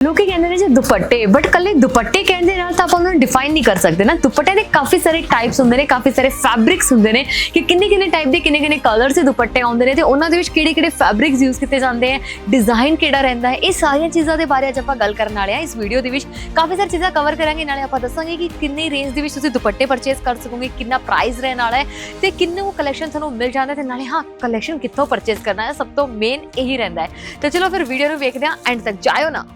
ਲੋਕੀ ਕਹਿੰਦੇ ਨੇ ਜੀ ਦੁਪੱਟੇ ਬਟ ਕੱਲੇ ਦੁਪੱਟੇ ਕਹਿਣ ਦੇ ਨਾਲ ਤਾਂ ਆਪਾਂ ਉਹਨਾਂ ਨੂੰ ਡਿਫਾਈਨ ਨਹੀਂ ਕਰ ਸਕਦੇ ਨਾ। ਦੁਪੱਟੇ ਦੇ ਕਾਫੀ ਸਾਰੇ ਟਾਈਪਸ ਹੁੰਦੇ ਨੇ, ਕਾਫੀ ਸਾਰੇ ਫੈਬਰਿਕਸ ਹੁੰਦੇ ਨੇ ਕਿ ਕਿੰਨੇ ਕਿੰਨੇ ਟਾਈਪ ਦੇ ਕਿੰਨੇ ਕਿੰਨੇ ਕਲਰਸ ਦੇ ਦੁਪੱਟੇ ਆਉਂਦੇ ਨੇ ਤੇ ਉਹਨਾਂ ਦੇ ਵਿੱਚ ਕਿਹੜੇ ਕਿਹੜੇ ਫੈਬਰਿਕਸ ਯੂਜ਼ ਕੀਤੇ ਜਾਂਦੇ ਆ ਡਿਜ਼ਾਈਨ ਕਿਹੜਾ ਰਹਿੰਦਾ ਹੈ, ਇਹ ਸਾਰੀਆਂ ਚੀਜ਼ਾਂ ਦੇ ਬਾਰੇ ਅੱਜ ਆਪਾਂ ਗੱਲ ਕਰਨ ਵਾਲੇ ਆ ਇਸ ਵੀਡੀਓ ਦੇ ਵਿੱਚ ਕਾਫੀ ਸਾਰੀ ਚੀਜ਼ਾਂ ਕਵਰ ਕਰਾਂਗੇ, ਨਾਲੇ ਆਪਾਂ ਦੱਸਾਂਗੇ ਕਿ ਕਿੰਨੀ ਰੇਂਜ ਦੇ ਵਿੱਚ ਤੁਸੀਂ ਦੁਪੱਟੇ ਪਰਚੇਸ ਕਰ ਸਕੋਗੇ, ਕਿੰਨਾ ਪ੍ਰਾਈਸ ਰਹਿਣ ਵਾਲਾ ਹੈ ਤੇ ਕਿੰਨੇ ਉਹ ਕਲੈਕਸ਼ਨ ਤੁਹਾਨੂੰ ਮਿਲ ਜਾਂਦਾ ਤੇ ਨਾਲੇ ਹਾਂ ਕਲੈਕਸ਼ਨ ਕਿੱਥੋਂ ਪਰਚੇਸ ਕਰਨਾ ਹੈ, ਸਭ ਤੋਂ ਮੇਨ ਇਹੀ ਰਹਿੰਦਾ ਹੈ। ਤੇ ਚਲੋ ਫਿਰ ਵੀਡੀਓ ਨੂੰ ਵੇਖਦੇ ਹਾਂ ਐਂਡ ਤੱਕ ਜਾਇਓ ਨਾ।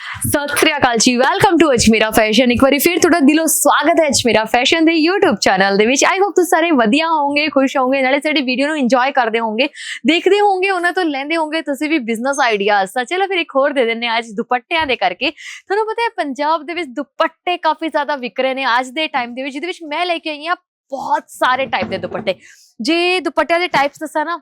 ਸਤਿ ਸ੍ਰੀ ਅਕਾਲ ਜੀ ਵੈਲਕਮ ਟੂ ਅਜਮੇਰਾ ਫੈਸ਼ਨ ਇੱਕ ਵਾਰੀ ਫਿਰ ਤੁਹਾਡਾ ਦਿਲੋਂ ਸਵਾਗਤ ਹੈ ਅਜਮੇਰਾ ਫੈਸ਼ਨ ਦੇ YouTube ਚੈਨਲ ਦੇ ਵਿੱਚ। ਆਈ ਹੋਪ ਤੁਸੀਂ ਸਾਰੇ ਵਧੀਆ ਹੋਵੋਗੇ, ਖੁਸ਼ ਹੋਵੋਗੇ, ਨਾਲੇ ਸਾਡੀ ਵੀਡੀਓ ਨੂੰ ਇੰਜੋਏ ਕਰਦੇ ਹੋਵੋਗੇ, ਦੇਖਦੇ ਹੋਵੋਗੇ, ਉਹਨਾਂ ਤੋਂ ਲੈਂਦੇ ਹੋਵੋਗੇ, ਤੁਸੀਂ ਵੀ ਬਿਜ਼ਨਸ ਆਈਡੀਆਜ਼ ਤਾਂ ਚਲੋ ਫਿਰ ਇੱਕ ਹੋਰ ਦੇ ਦਿੰਨੇ ਅੱਜ ਦੁਪੱਟਿਆਂ ਦੇ ਕਰਕੇ। ਤੁਹਾਨੂੰ ਪਤਾ ਹੈ ਪੰਜਾਬ ਦੇ ਵਿੱਚ ਦੁਪੱਟੇ ਕਾਫੀ ਜ਼ਿਆਦਾ ਵਿਕ ਰਹੇ ਨੇ ਅੱਜ ਦੇ ਟਾਈਮ ਦੇ ਵਿੱਚ, ਜਿਹਦੇ ਵਿੱਚ ਮੈਂ ਲੈ ਕੇ ਆਈ ਹਾਂ ਬਹੁਤ ਸਾਰੇ ਟਾਈਪ ਦੇ ਦੁਪੱਟੇ। ਜੇ ਦੁਪੱਟਿਆਂ ਦੇ ਟਾਈਪਸ ਦੱਸਾਂ ਨਾ,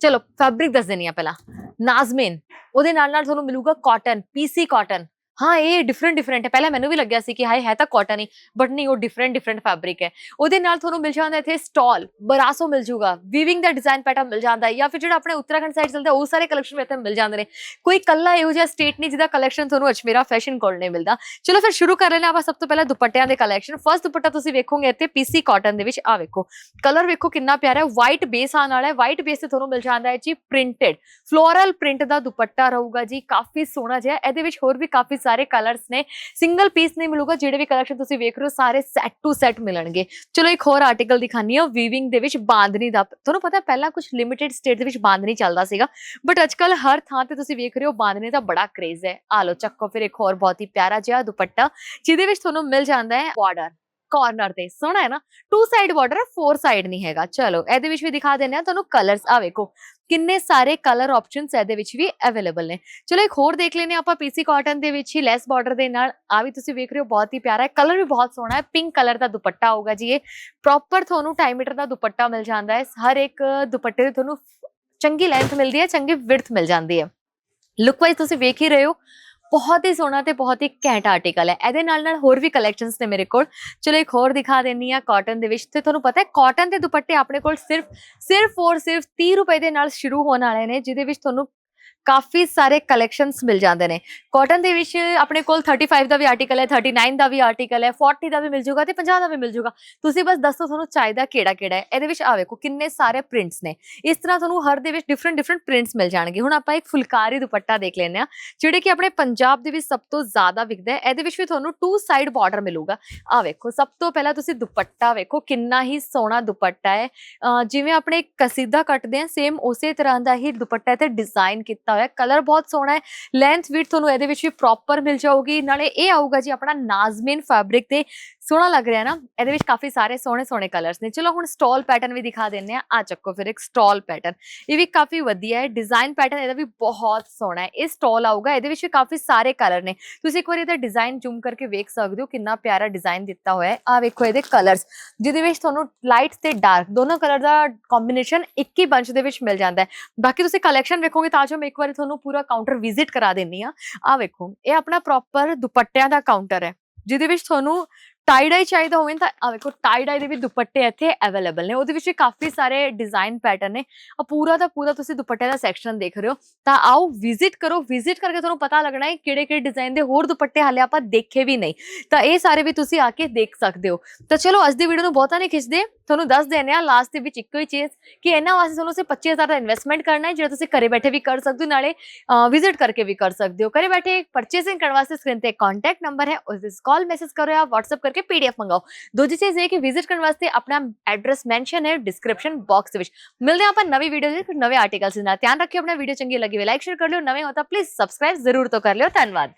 ਚਲੋ ਫੈਬਰਿਕ ਦੱਸ ਦਿੰਨੀ ਆ ਪਹਿਲਾਂ। ਨਾਜ਼ਮੀਨ। ਉਹਦੇ ਨਾਲ ਨਾਲ ਤੁਹਾਨੂੰ ਮਿਲੂਗਾ ਕਾਟਨ ਪੀਸੀ ਕਾਟਨ ਹਾਂ, ਇਹ ਡਿਫਰੈਂਟ ਡਿਫਰੈਂਟ ਹੈ। ਪਹਿਲਾਂ ਮੈਨੂੰ ਵੀ ਲੱਗਿਆ ਸੀ ਕਿ ਹਾਏ, ਹੈ ਤਾਂ ਕਾਟਨ ਹੀ ਬਟ ਨਹੀਂ, ਉਹ ਡਿਫਰੈਂਟ ਡਿਫਰੈਂਟ ਫੈਬਰਿਕ ਹੈ। ਉਹਦੇ ਨਾਲ ਤੁਹਾਨੂੰ ਮਿਲ ਜਾਂਦਾ ਇੱਥੇ ਸਟਾਲ ਬਰਾਸੋ ਮਿਲ ਜੂਗਾ। ਵੀਵਿੰਗ ਦਾ ਡਿਜ਼ਾਈਨ ਪੈਟਰਨ ਮਿਲ ਜਾਂਦਾ ਹੈ ਜਾਂ ਫਿਰ ਜਿਹੜਾ ਆਪਣੇ ਉੱਤਰਾਖੰਡ ਸਾਈਡ ਚੱਲਦਾ, ਉਹ ਸਾਰੇ ਕਲੈਕਸ਼ਨ ਇੱਥੇ ਮਿਲ ਜਾਂਦੇ ਨੇ। ਕੋਈ ਕੱਲਾ ਇਹੋ ਜਿਹਾ ਸਟੇਟ ਨਹੀਂ ਜਿਹਦਾ ਕਲੈਕਸ਼ਨ ਤੁਹਾਨੂੰ ਅਜਮੇਰਾ ਫੈਸ਼ਨ ਕੋਲ ਨਹੀਂ ਮਿਲਦਾ। ਚਲੋ ਫਿਰ ਸ਼ੁਰੂ ਕਰ ਲੈਣਾ ਆਪਾਂ ਸਭ ਤੋਂ ਪਹਿਲਾਂ ਦੁਪੱਟਿਆਂ ਦੇ ਕਲੈਕਸ਼ਨ ਫਰਸਟ ਦੁਪੱਟਾ ਤੁਸੀਂ ਵੇਖੋਗੇ ਇੱਥੇ ਪੀਸੀ ਕਾਟਨ ਦੇ ਵਿੱਚ ਆ ਵੇਖੋ। ਕਲਰ ਵੇਖੋ ਕਿੰਨਾ ਪਿਆਰਾ ਹੈ ਵਾਈਟ ਬੇਸ ਆਉਣ ਵਾਲਾ ਹੈ। ਵਾਈਟ ਬੇਸ ਤੇ ਤੁਹਾਨੂੰ ਮਿਲ ਜਾਂਦਾ ਹੈ ਜੀ ਪ੍ਰਿੰਟਡ ਫਲੋਰਲ ਪ੍ਰਿੰਟ ਦਾ ਦੁਪੱਟਾ ਰਹੂਗਾ ਜੀ, ਕਾਫੀ ਸੋਹਣਾ ਜਿਹਾ। ਇਹਦੇ ਵਿੱਚ ਹੋਰ ਵੀ ਕਾਫੀ ਸਾਰੇ ਕਲਰਸ ਨੇ। ਸਿੰਗਲ ਪੀਸ ਨਹੀਂ ਮਿਲੂਗਾ, ਜਿਹੜੇ ਵੀ ਕਲੈਕਸ਼ਨ ਤੁਸੀਂ ਵੇਖ ਰਹੇ ਹੋ, ਸਾਰੇ ਸੈੱਟ ਟੂ ਸੈੱਟ ਮਿਲਣਗੇ। ਚਲੋ ਇੱਕ ਹੋਰ ਆਰਟੀਕਲ ਦਿਖਾਨੀ ਆ ਵੀਵਿੰਗ ਦੇ ਵਿੱਚ ਬਾਂਦਨੀ ਦਾ। ਤੁਹਾਨੂੰ ਪਤਾ ਪਹਿਲਾਂ ਕੁਝ ਲਿਮਿਟਿਡ ਸਟੇਟ ਦੇ ਵਿੱਚ ਬਾਂਦਨੀ ਚੱਲਦਾ ਸੀਗਾ ਬਟ ਅੱਜਕੱਲ ਹਰ ਥਾਂ ਤੇ ਤੁਸੀਂ ਵੇਖ ਰਹੇ ਹੋ, ਬਾਂਦਨੀ ਦਾ ਬੜਾ ਕ੍ਰੇਜ਼ ਹੈ। ਆ ਲੋ ਚੱਕੋ ਫਿਰ ਇੱਕ ਹੋਰ ਬਹੁਤ ਹੀ ਪਿਆਰਾ ਜਿਹਾ ਦੁਪੱਟਾ, ਜਿਹਦੇ ਵਿੱਚ ਤੁਹਾਨੂੰ ਮਿਲ ਜਾਂਦਾ ਹੈ ਬਾਰਡਰ ਕਾਰਨਰ ਤੇ। ਸੋਹਣਾ ਹੈ ਨਾ? ਟੂ ਸਾਈਡ ਬਾਰਡਰ ਹੈ ਫੋਰ ਸਾਈਡ ਨਹੀਂ ਹੈਗਾ। ਚਲੋ, ਇਹਦੇ ਵਿੱਚ ਵੀ ਦਿਖਾ ਦਿੰਦੇ ਆ ਤੁਹਾਨੂੰ ਕਲਰਸ ਆ ਵੇਖੋ, ਕਿੰਨੇ ਸਾਰੇ ਕਲਰ ਆਪਸ਼ਨਸ ਇਹਦੇ ਵਿੱਚ ਵੀ ਅਵੇਲੇਬਲ ਨੇ। ਚਲੋ, ਇੱਕ ਹੋਰ ਦੇਖ ਲੈਨੇ ਆਪਾਂ ਪੀਸੀ ਕਾਟਨ ਦੇ ਵਿੱਚ ਹੀ ਲੈਸ ਬਾਰਡਰ ਦੇ ਨਾਲ। ਆ ਵੀ ਤੁਸੀਂ ਵੇਖ ਰਹੇ ਹੋ, ਬਹੁਤ ਹੀ ਪਿਆਰਾ ਹੈ। ਕਲਰ ਵੀ ਬਹੁਤ ਸੋਹਣਾ ਹੈ। ਪਿੰਕ ਕਲਰ ਦਾ ਦੁਪੱਟਾ ਹੋਊਗਾ ਜੀ ਇਹ। ਪ੍ਰੋਪਰ ਤੁਹਾਨੂੰ 2 ਮੀਟਰ ਦਾ ਦੁਪੱਟਾ ਮਿਲ ਜਾਂਦਾ ਹੈ। ਹਰ ਇੱਕ ਦੁਪੱਟੇ ਦੇ ਤੁਹਾਨੂੰ ਚੰਗੀ ਲੈਂਥ ਮਿਲਦੀ ਹੈ, ਚੰਗੀ ਵਿਡਥ ਮਿਲ ਜਾਂਦੀ ਹੈ। ਲੁੱਕ ਵਾਈਜ਼ ਤੁਸੀਂ ਵੇਖ ਹੀ ਰਹੇ ਹੋ ਬਹੁਤ ਹੀ ਸੋਹਣਾ ਤੇ ਬਹੁਤ ਹੀ ਘੈਂਟ ਆਰਟੀਕਲ ਹੈ। ਇਹਦੇ ਨਾਲ ਨਾਲ ਹੋਰ ਵੀ ਕਲੈਕਸ਼ਨਸ ਨੇ ਮੇਰੇ ਕੋਲ। ਚਲੋ ਇੱਕ ਹੋਰ ਦਿਖਾ ਦਿੰਨੀ ਆ ਕਾਟਨ ਦੇ ਵਿੱਚ। ਤੇ ਤੁਹਾਨੂੰ ਪਤਾ ਹੈ ਕਾਟਨ ਦੇ ਦੁਪੱਟੇ ਆਪਣੇ ਕੋਲ ਸਿਰਫ ਸਿਰਫ ਔਰ ਸਿਰਫ 30 ਰੁਪਏ ਦੇ ਨਾਲ ਸ਼ੁਰੂ ਹੋਣ ਵਾਲੇ ਨੇ, ਜਿਹਦੇ ਵਿੱਚ ਤੁਹਾਨੂੰ ਕਾਫੀ ਸਾਰੇ ਕਲੈਕਸ਼ਨਸ ਮਿਲ ਜਾਂਦੇ ਨੇ। ਕਾਟਨ ਦੇ ਵਿੱਚ ਆਪਣੇ ਕੋਲ 35 ਦਾ ਵੀ ਆਰਟੀਕਲ ਹੈ 39 ਦਾ ਵੀ ਆਰਟੀਕਲ ਹੈ 40 ਦਾ ਵੀ ਮਿਲ ਜੂਗਾ ਤੇ 50 ਦਾ ਵੀ ਮਿਲ ਜੂਗਾ ਤੁਸੀਂ ਬਸ ਦੱਸੋ ਤੁਹਾਨੂੰ ਚਾਹੀਦਾ ਕਿਹੜਾ ਕਿਹੜਾ ਹੈ। ਇਹਦੇ ਵਿੱਚ ਆ ਵੇਖੋ ਕਿੰਨੇ ਸਾਰੇ ਪ੍ਰਿੰਟਸ ਨੇ। ਇਸ ਤਰ੍ਹਾਂ ਤੁਹਾਨੂੰ ਹਰ ਦੇ ਵਿੱਚ ਡਿਫਰੈਂਟ ਡਿਫਰੈਂਟ ਪ੍ਰਿੰਟਸ ਮਿਲ ਜਾਣਗੇ। ਹੁਣ ਆਪਾਂ ਇੱਕ ਫੁਲਕਾਰੀ ਦੁਪੱਟਾ ਦੇਖ ਲੈਂਦੇ ਆ ਜਿਹੜੇ ਕਿ ਆਪਣੇ ਪੰਜਾਬ ਦੇ ਵਿੱਚ ਸਭ ਤੋਂ ਜ਼ਿਆਦਾ ਵਿਕਦਾ ਹੈ। ਇਹਦੇ ਵਿੱਚ ਵੀ ਤੁਹਾਨੂੰ ਟੂ ਸਾਈਡ ਬਾਰਡਰ ਮਿਲੂਗਾ। ਆ ਵੇਖੋ, ਸਭ ਤੋਂ ਪਹਿਲਾਂ ਤੁਸੀਂ ਦੁਪੱਟਾ ਵੇਖੋ, ਕਿੰਨਾ ਹੀ ਸੋਹਣਾ ਦੁਪੱਟਾ ਹੈ। ਜਿਵੇਂ ਆਪਣੇ ਕਸੀਦਾ ਕੱਟਦੇ ਆ ਸੇਮ ਉਸੇ ਤਰ੍ਹਾਂ ਦਾ ਹੀ ਦੁਪੱਟਾ ਤੇ ਡਿਜ਼ਾਈਨ ਕੀਤਾ ਹੋਇਆ। ਕਲਰ ਬਹੁਤ ਸੋਹਣਾ ਹੈ। ਲੈਂਥ ਵਿਡ ਤੁਹਾਨੂੰ ਇਹਦੇ ਵਿੱਚ ਵੀ ਪ੍ਰੋਪਰ ਮਿਲ ਜਾਊਗੀ। ਨਾਲੇ ਇਹ ਆਊਗਾ ਜੀ ਆਪਣਾ ਨਾਜ਼ਮੀਨ ਫੈਬਰਿਕ ਤੇ ਸੋਹਣਾ ਲੱਗ ਰਿਹਾ ਨਾ। ਇਹਦੇ ਵਿੱਚ ਕਾਫੀ ਸਾਰੇ ਸੋਹਣੇ ਸੋਹਣੇ ਕਲਰਸ ਨੇ। ਚਲੋ ਹੁਣ ਸਟਾਲ ਪੈਟਰਨ ਵੀ ਦਿਖਾ ਦਿੰਨੇ ਆ ਆ ਚੱਕੋ ਫਿਰ ਇੱਕ ਸਟਾਲ ਪੈਟਰਨ ਇਹ ਵੀ ਕਾਫੀ ਵਧੀਆ ਹੈ। ਡਿਜ਼ਾਈਨ ਪੈਟਰਨ ਇਹਦਾ ਵੀ ਬਹੁਤ ਸੋਹਣਾ ਹੈ। ਇਹ ਸਟਾਲ ਆਊਗਾ। ਇਹਦੇ ਵਿੱਚ ਵੀ ਕਾਫੀ ਸਾਰੇ ਕਲਰ ਨੇ। ਤੁਸੀਂ ਇੱਕ ਵਾਰੀ ਇਹਦਾ ਡਿਜ਼ਾਈਨ ਜ਼ੂਮ ਕਰਕੇ ਵੇਖ ਸਕਦੇ ਹੋ ਕਿੰਨਾ ਪਿਆਰਾ ਡਿਜ਼ਾਈਨ ਦਿੱਤਾ ਹੋਇਆ ਹੈ। ਆ ਵੇਖੋ ਇਹਦੇ ਕਲਰਸ ਜਿਹਦੇ ਵਿੱਚ ਤੁਹਾਨੂੰ ਲਾਈਟ ਤੇ ਡਾਰਕ ਦੋਨੋਂ ਕਲਰ ਦਾ ਕੰਬੀਨੇਸ਼ਨ ਇੱਕ ਹੀ ਬੰਚ ਦੇ ਵਿੱਚ ਮਿਲ ਜਾਂਦਾ ਹੈ। ਬਾਕੀ ਤੁਸੀਂ ਕਲੈਕਸ਼ਨ ਵੇਖੋਗੇ ਤਾਂ ਜੋ ਮੈਂ ਇੱਕ ਵਾਰੀ ਤੁਹਾਨੂੰ ਪੂਰਾ ਕਾਊਂਟਰ ਵਿਜ਼ਿਟ ਕਰਾ ਦਿੰਨੀ ਆ ਆ ਵੇਖੋ, ਇਹ ਆਪਣਾ ਪ੍ਰੋਪਰ ਦੁਪੱਟਿਆਂ ਦਾ ਕਾਊਂਟਰ ਹੈ, ਜਿਹਦੇ ਵਿੱਚ ਤੁਹਾਨੂੰ ਟਾਈ ਡਾਈ ਚਾਹੀਦਾ ਹੋਵੇ ਤਾਂ ਆ ਵੇਖੋ ਟਾਈ ਡਾਈ ਦੇ ਵੀ ਦੁਪੱਟੇ ਇੱਥੇ ਅਵੇਲੇਬਲ ਨੇ। ਉਹਦੇ ਵਿੱਚ ਕਾਫੀ ਸਾਰੇ ਡਿਜ਼ਾਈਨ ਪੈਟਰਨ ਨੇ। ਆ ਪੂਰਾ ਦਾ ਪੂਰਾ ਤੁਸੀਂ ਦੁਪੱਟੇ ਦਾ ਸੈਕਸ਼ਨ ਦੇਖ ਰਹੇ ਹੋ। ਤਾਂ ਆਓ ਵਿਜ਼ਿਟ ਕਰੋ। ਵਿਜ਼ਿਟ ਕਰਕੇ ਤੁਹਾਨੂੰ ਪਤਾ ਲੱਗਣਾ ਹੈ ਕਿਹੜੇ ਕਿਹੜੇ ਡਿਜ਼ਾਈਨ ਦੇ ਹੋਰ ਦੁਪੱਟੇ ਹਾਲੇ ਆਪਾਂ ਦੇਖੇ ਵੀ ਨਹੀਂ। ਤਾਂ ਇਹ ਸਾਰੇ ਵੀ ਤੁਸੀਂ ਆ ਕੇ ਦੇਖ ਸਕਦੇ ਹੋ। ਤਾਂ ਚਲੋ, ਅੱਜ ਦੀ ਵੀਡੀਓ ਨੂੰ ਬਹੁਤਾ ਨਹੀਂ ਖਿੱਚਦੇ। ਤੁਹਾਨੂੰ ਦੱਸ ਦਿੰਦੇ ਆ ਲਾਸਟ ਦੇ ਵਿੱਚ ਇੱਕੋ ਹੀ ਚੀਜ਼ ਕਿ ਇਹਨਾਂ ਵਾਸਤੇ ਤੁਹਾਨੂੰ ਸਿਰਫ 25000 ਦਾ ਇਨਵੈਸਟਮੈਂਟ ਕਰਨਾ ਹੈ, ਜਿਹੜਾ ਤੁਸੀਂ ਘਰੇ ਬੈਠੇ ਵੀ ਕਰ ਸਕਦੇ ਹੋ, ਨਾਲੇ ਵਿਜ਼ਿਟ ਕਰਕੇ ਵੀ ਕਰ ਸਕਦੇ ਹੋ। ਘਰੇ ਬੈਠੇ ਪਰਚੇਸਿੰਗ ਕਰਨ ਵਾਸਤੇ ਸਕਰੀਨ ਤੇ ਕੰਟੈਕਟ ਨੰਬਰ ਹੈ, ਉਸ ਦੇ ਕਾਲ ਮੈਸੇਜ ਕਰੋ ਜਾਂ WhatsApp ਕਰਕੇ PDF ਮੰਗਾਓ। ਦੂਜੀ ਚੀਜ਼ ਇਹ ਕਿ ਵਿਜ਼ਿਟ ਕਰਨ ਵਾਸਤੇ ਆਪਣਾ ਐਡਰੈਸ ਮੈਂਸ਼ਨ ਹੈ ਡਿਸਕ੍ਰਿਪਸ਼ਨ ਬਾਕਸ ਦੇ ਵਿੱਚ। ਮਿਲਦੇ ਹਾਂ ਆਪਾਂ ਨਵੀਂ ਵੀਡੀਓ ਦੇ ਨਵੇਂ ਆਰਟੀਕਲਸ ਨਾਲ। ਧਿਆਨ ਰੱਖਿਓ ਆਪਣਾ ਵੀਡੀਓ ਚੰਗੀ ਲੱਗੀ ਹੋਵੇ ਲਾਈਕ ਸ਼ੇਅਰ ਕਰ ਲਿਓ। ਨਵੇਂ ਹੋ ਤਾਂ ਪਲੀਜ਼ ਸਬਸਕ੍ਰਾਈਬ ਜ਼ਰੂਰ ਤੋਂ ਕਰ ਲਿਓ। ਧੰਨਵਾਦ।